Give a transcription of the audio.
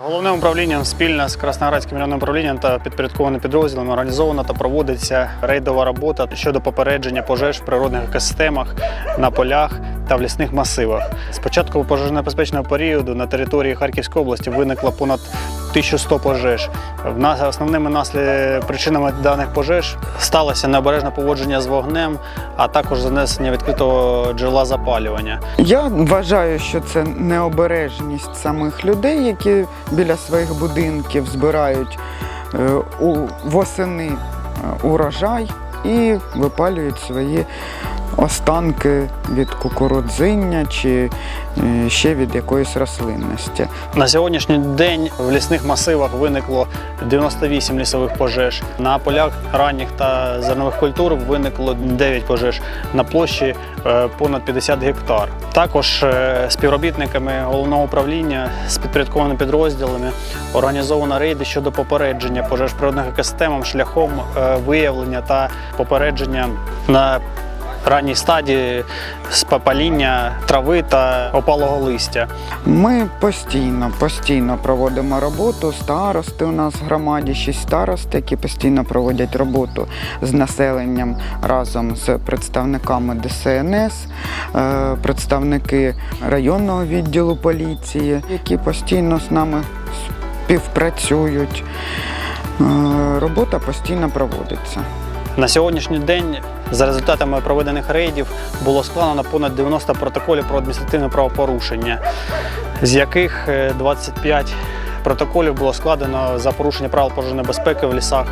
Головним управлінням спільно з Красноградським районним управлінням та підпорядкованими підрозділами організована та проводиться рейдова робота щодо попередження пожеж в природних екосистемах на полях та в лісних масивах. З початку пожежно-небезпечного періоду на території Харківської області виникло понад 1100 пожеж. Основними наслід... причинами даних пожеж сталося необережне поводження з вогнем, а також занесення відкритого джерела запалювання. Я вважаю, що це необережність самих людей, які біля своїх будинків збирають е, восени е, урожай і випалюють свої останки від кукурудзиння чи е, ще від якоїсь рослинності. На сьогоднішній день в лісних масивах виникло 98 лісових пожеж. На полях ранніх та зернових культур виникло 9 пожеж на площі е, понад 50 гектар. Також е, співробітниками головного управління з підпорядкованими підрозділами організовано рейди щодо попередження пожеж природних екосистемах шляхом виявлення та попередження на ранній стадії спопаління трави та опалого листя. Ми постійно, постійно проводимо роботу. Старости у нас в громаді, шість старост, які постійно проводять роботу з населенням разом з представниками ДСНС, е, представники районного відділу поліції, які постійно з нами співпрацюють. Е, Робота постійно проводиться. На сьогоднішній день за результатами проведених рейдів було складено понад 90 протоколів про адміністративне правопорушення, з яких е, 25 протоколів було складено за порушення правил пожежної безпеки в лісах